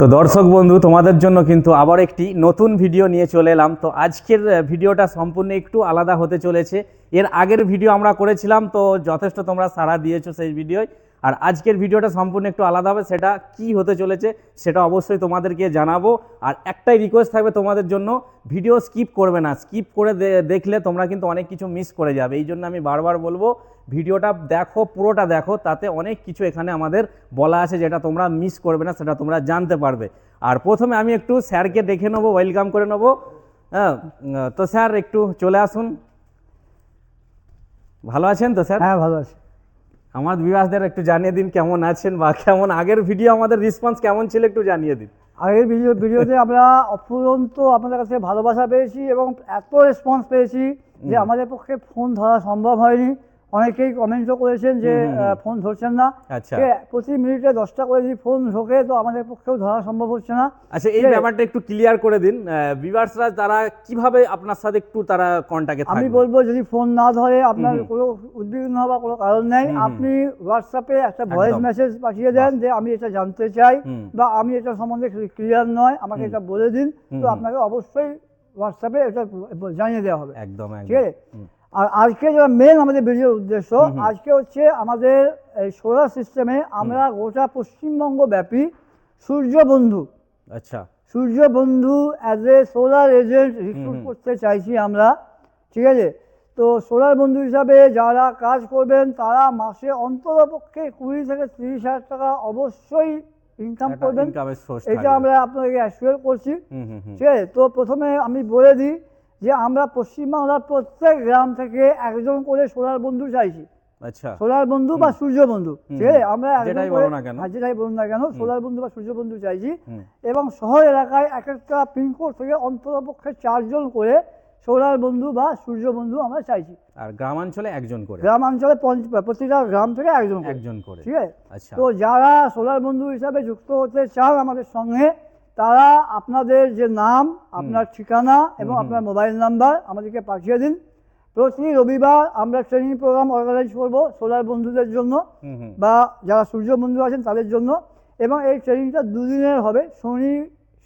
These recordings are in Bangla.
তো দর্শক বন্ধু, তোমাদের জন্য কিন্তু আবার একটি নতুন ভিডিও নিয়ে চলে এলাম। তো আজকের ভিডিওটা সম্পূর্ণ একটু আলাদা হতে চলেছে। এর আগের ভিডিও আমরা করেছিলাম, তো যথেষ্ট তোমরা সাড়া দিয়েছ সেই ভিডিওয় আর আজকের ভিডিওটা সম্পূর্ণ একটু আলাদা হবে, সেটা কি হতে চলেছে সেটা অবশ্যই তোমাদেরকে জানাব। আর একটাই রিকোয়েস্ট থাকবে তোমাদের জন্য ভিডিও স্কিপ করবে না স্কিপ করে দেখলে তোমরা কিন্তু অনেক কিছু মিস করে যাবে। এই জন্য আমি বারবার বলব ভিডিওটা দেখো, পুরোটা দেখো, তাতে অনেক কিছু এখানে আমাদের বলা আছে যেটা তোমরা মিস করবে না, সেটা তোমরা জানতে পারবে। আর প্রথমে আমি একটু স্যারকে ডেকে নেব ওয়েলকাম করে নেব। হ্যাঁ তো স্যার একটু চলে আসুন। ভালো আছেন তো স্যার? হ্যাঁ ভালো আছি। আমার বিবাসদের একটু জানিয়ে দিন কেমন আছেন বা কেমন আগের ভিডিও আমাদের রেসপন্স কেমন ছিল একটু জানিয়ে দিন। আগের ভিডিও ভিডিওতে আমরা অফুরন্ত আপনাদের কাছে ভালোবাসা পেয়েছি এবং এত রেসপন্স পেয়েছি যে আমাদের পক্ষে ফোন ধরা সম্ভব হয়নি। অনেকেই কমেন্টও করেছেন যে ফোন ধরছেন না। আচ্ছা। প্রতি মিনিটে দশটা করে যদি ফোন ঢোকে তো আমাদের পক্ষেও ধরা সম্ভব হচ্ছে না। আচ্ছা এই ব্যাপারটা একটু ক্লিয়ার করে দিন। ভিভার্সরা তারা কীভাবে আপনার সাথে একটু তারা কন্টাক্টে আমি বলব যদি ফোন না ধরে আপনার। কোনো উদ্বিগ্ন হওয়ার কোনো কারণ নেই। আপনি হোয়াটসঅ্যাপে একটা ভয়েস মেসেজ পাঠিয়ে দেন যে আমি এটা জানতে চাই বা আমি এটা সম্বন্ধে ক্লিয়ার নয়। আমাকে এটা বলে দিন। তো আপনাকে অবশ্যই হোয়াটসঅ্যাপে এটা জানিয়ে দেওয়া হবে। একদম ঠিক আছে? আর আজকে যেটা মেন আমাদের ভিডিওর উদ্দেশ্য। আজকে হচ্ছে আমাদের এই সোলার সিস্টেমে আমরা গোটা পশ্চিমবঙ্গ ব্যাপী সূর্য বন্ধু আচ্ছা সূর্য বন্ধু as a solar agent recruit করতে চাইছি আমরা ঠিক আছে? তো সোলার বন্ধু হিসাবে যারা কাজ করবেন তারা মাসে অন্ততপক্ষে কুড়ি থেকে তিরিশ হাজার টাকা অবশ্যই ইনকাম করবেন। এটা আমরা আপনাকে অ্যাসিওর করছি। ঠিক আছে? তো প্রথমে আমি বলে দিই যে আমরা পশ্চিমবাংলার প্রত্যেক গ্রাম থেকে একজন করে সোলার বন্ধু চাইছি। আচ্ছা। সোলার বন্ধু বা সূর্য বন্ধু। ঠিক আছে? আমরা যেটাই বলো না কেন। যেটাই বলুন না কেন সোলার বন্ধু বা সূর্য বন্ধু চাইছি। এবং শহর এলাকায় এক একটা পিনকোড থেকে অন্ততপক্ষে চারজন করে সোলার বন্ধু বা সূর্য বন্ধু আমরা চাইছি। আর গ্রামাঞ্চলে একজন করে। গ্রামাঞ্চলে প্রতিটা গ্রাম থেকে একজন একজন করে। ঠিক আছে? আচ্ছা। তো যারা সোলার বন্ধু হিসাবে যুক্ত হতে চান আমাদের সঙ্গে তারা আপনাদের যে নাম আপনার ঠিকানা এবং আপনার মোবাইল নাম্বার আমাদেরকে পাঠিয়ে দিন। প্রতি রবিবার আমরা ট্রেনিং প্রোগ্রাম অর্গানাইজ করব সোলার বন্ধুদের জন্য বা যারা সূর্য বন্ধু আছেন তাদের জন্য এবং এই ট্রেনিংটা দুদিনের হবে। শনি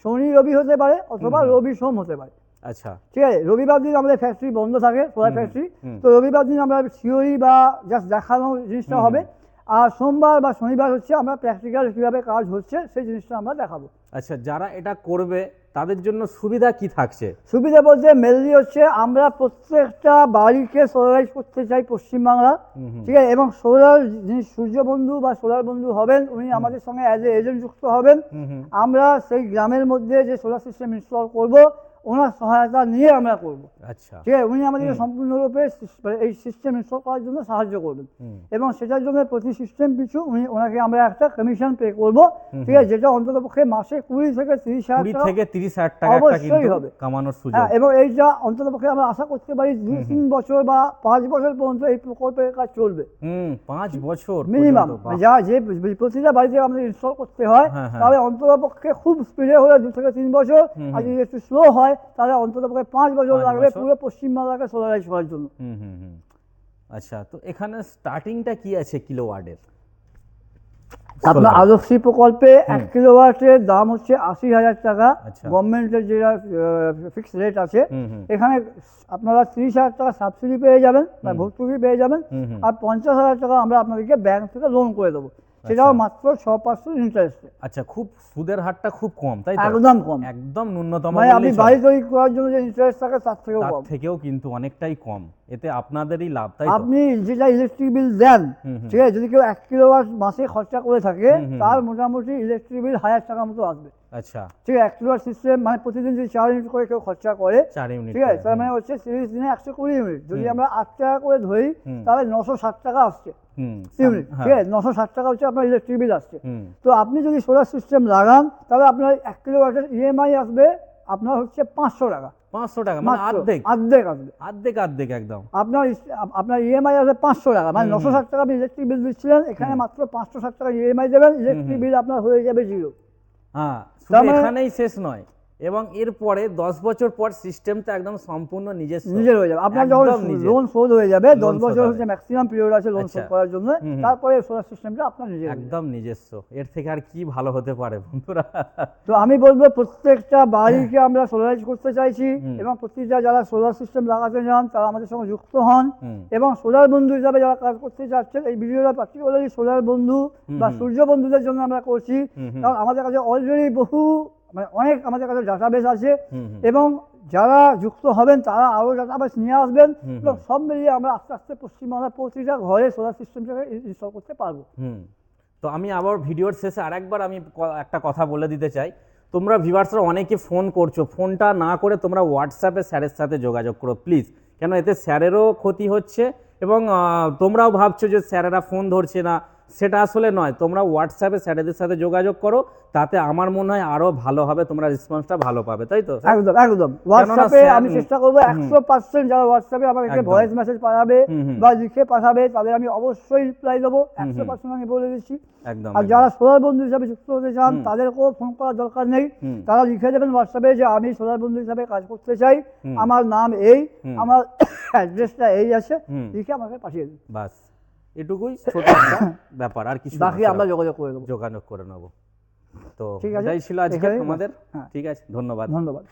শনি রবি হতে পারে অথবা রবি সোম হতে পারে। আচ্ছা। ঠিক আছে রবিবার দিন আমাদের ফ্যাক্টরি বন্ধ থাকে সোলার ফ্যাক্টরি তো রবিবার দিন আমরা থিওরি বা জাস্ট দেখানো জিনিসটা হবে। আর সোমবার বা শনিবার হচ্ছে আমরা প্র্যাকটিক্যাল কীভাবে কাজ হচ্ছে সেই জিনিসটা আমরা দেখাবো। আচ্ছা যারা এটা করবে তাদের জন্য সুবিধা কি থাকছে? সুবিধা বলতে মেনলি হচ্ছে আমরা প্রত্যেকটা বাড়িকে সোলারাইজ করতে চাই পশ্চিমবাংলা। ঠিক আছে? এবং সোলার যিনি সূর্য বন্ধু বা সোলার বন্ধু হবেন উনি আমাদের সঙ্গে অ্যাজ এ এজেন্ট যুক্ত হবেন। আমরা সেই গ্রামের মধ্যে যে সোলার সিস্টেম ইনস্টল করব ওনার সহায়তা নিয়ে আমরা করব। আচ্ছা। ঠিক আছে? উনি আমাদেরকে সম্পূর্ণরূপে এই সিস্টেম ইনস্টল করার জন্য সাহায্য করবেন। এবং সেটার জন্য প্রতি সিস্টেম পিছু উনি ওনাকে আমরা একটা কমিশন পে করব। ঠিক আছে? যেটা অন্তত পক্ষে মাসে কুড়ি থেকে তিরিশ হাজার থেকে তিরিশ হাজার টাকা অবশ্যই হবে। কামানোর সুযোগ। হ্যাঁ এবং এইটা অন্তত পক্ষে আমরা আশা করতে পারি দুই তিন বছর বা পাঁচ বছর পর্যন্ত এই প্রকল্পের কাজ চলবে। পাঁচ বছর মিনিমাম যা যে প্রতিটা বাড়িতে আমাদের ইনস্টল করতে হয় হ্যাঁ, হ্যাঁ। তাহলে অন্তত পক্ষে খুব স্পিডে হলে দু থেকে তিন বছর। আর যদি একটু স্লো হয় তাহলে অন্তত পক্ষে পাঁচ বছর লাগবে। পুরো পশ্চিমবাংলাকে সোলারাইজ করার জন্য। আচ্ছা তো এখানে স্টার্টিংটা কি আছে কিলো ওয়ার্ডের আপনার প্রকল্পে এক কিলোওয়াটের দাম হচ্ছে আশি হাজার টাকা। আচ্ছা। গভর্নমেন্টের যেটা ফিক্সড রেট আছে এখানে আপনারা তিরিশ হাজার টাকা সাবসিডি পেয়ে যাবেন ভর্তুকি পেয়ে যাবেন আর পঞ্চাশ হাজার টাকা আমরা আপনাদেরকে ব্যাংক থেকে লোন করে দেবো। সেটাও আচ্ছা। মাত্র ছ পার্সেন্ট ইন্টারেস্টে আচ্ছা খুব সুদের হারটা খুব কম তাই একদম কম। একদম ন্যূনতম আমি আপনি বাড়ি তৈরি করার জন্য যে ইন্টারেস্ট থাকে তার থেকেও তার থেকেও কিন্তু অনেকটাই কম। এতে আপনাদেরই লাভ তাই আপনি যেটা ইলেকট্রিক বিল দেন। ঠিক আছে যদি কেউ এক কিলোওয়াট মাসে খরচা করে থাকে তার মোটামুটি ইলেকট্রিক বিল হাজার টাকা মতো আসবে। আচ্ছা। ঠিক আছে এক কিলোওয়াট সিস্টেম মানে প্রতিদিন যদি চার ইউনিট করে কেউ খরচা করে চার ইউনিট ঠিক আছে তার মানে হচ্ছে তিরিশ দিনে একশো কুড়ি ইউনিট যদি আমরা আট টাকা করে ধরি তাহলে নশো ষাট টাকা আসছে। ইউনিট হ্যাঁ, ঠিক আছে নশো ষাট টাকা হচ্ছে আপনার ইলেকট্রিক বিল আসছে। তো আপনি যদি সোলার সিস্টেম লাগান তাহলে আপনার এক কিলোওয়াটের ইএমআই আসবে আপনার হচ্ছে পাঁচশো টাকা। পাঁচশো টাকা মানে অর্ধেক। অর্ধেক অর্ধেক। অর্ধেক একদম। আপনার আপনার ইএমআই আছে পাঁচশো টাকা মানে নশো। ষাট টাকা আপনি ইলেকট্রিক বিল দিচ্ছিলেন এখানে মাত্র পাঁচশো ষাট টাকা ইএমআই দেবেন ইলেকট্রিক বিল আপনার হয়ে যাবে জিরো হ্যাঁ মানে- এখানেই শেষ নয়। এবং এরপরে দশ বছর পর সিস্টেমটা একদম সম্পূর্ণ নিজস্ব। নিজের হয়ে যাবে। আপনার যখন লোন শোধ হয়ে যাবে দশ শোধ বছর হচ্ছে ম্যাক্সিমাম পিরিয়ড আছে লোন শোধ আচ্ছা। করার জন্য। তারপরে সোলার সিস্টেমটা আপনার নিজের একদম নিজস্ব। এর থেকে আর কি ভালো হতে পারে বন্ধুরা? তো আমি বলব প্রত্যেকটা বাড়িকে আমরা সোলারাইজ করতে চাইছি এবং প্রত্যেকটা যারা সোলার সিস্টেম লাগাতে চান তারা আমাদের সঙ্গে যুক্ত হন। এবং সোলার বন্ধু হিসাবে যারা কাজ করতে চাচ্ছেন এই ভিডিওটা পার্টিকুলারলি সোলার বন্ধু বা সূর্য বন্ধুদের জন্য আমরা করছি। কারণ আমাদের কাছে অলরেডি বহু মানে অনেক আমাদের কাছে ডাটাবেস আছে। এবং যারা যুক্ত হবেন তারা আরও ডাটাবেস নিয়ে আসবেন। এবং সব মিলিয়ে আমরা আস্তে আস্তে পশ্চিমবাংলার প্রতিটা ঘরে সোলার সিস্টেমটাকে ইনস্টল করতে পারব। তো আমি আবার ভিডিওর শেষে আরেকবার আমি একটা কথা বলে দিতে চাই। তোমরা ভিউয়ার্সরা অনেকে ফোন করছ ফোনটা না করে তোমরা হোয়াটসঅ্যাপে স্যারের সাথে যোগাযোগ করো প্লিজ কেন? এতে স্যারেরও ক্ষতি হচ্ছে এবং তোমরাও ভাবছ যে স্যারেরা ফোন ধরছে না। সেটা আসলে নয়। তোমরা হোয়াটসঅ্যাপে স্যারেদের সাথে যোগাযোগ করো তাতে আমার মনে হয় আরও ভালো হবে তোমরা রেসপন্সটা ভালো পাবে তাই তো? একদম একদম। হোয়াটসঅ্যাপে আমি চেষ্টা করব একশো পার্সেন্ট যারা হোয়াটসঅ্যাপে আমাকে। ভয়েস মেসেজ পাঠাবে। বা লিখে পাঠাবে তাদের আমি অবশ্যই রিপ্লাই দেবো। একশো পার্সেন্ট আমি বলে দিচ্ছি। একদম আর যারা সোলার বন্ধু হিসাবে যুক্ত হতে চান তাদেরকেও ফোন করার দরকার নেই। তারা লিখে দেবেন হোয়াটসঅ্যাপে যে আমি সোলার বন্ধু হিসাবে কাজ করতে চাই। আমার নাম এই আমার অ্যাড্রেসটা এই আছে। লিখে আমাকে পাঠিয়ে দিন। বাস। এটুকুই ছোট একটা ব্যাপার আর কিছু বাকি আমরা যোগাযোগ করে নেব। যোগাযোগ করে নেব। তো ঠিক আছে, ছিল আজকে তোমাদের। আমাদের হ্যাঁ। ঠিক আছে ধন্যবাদ। ধন্যবাদ।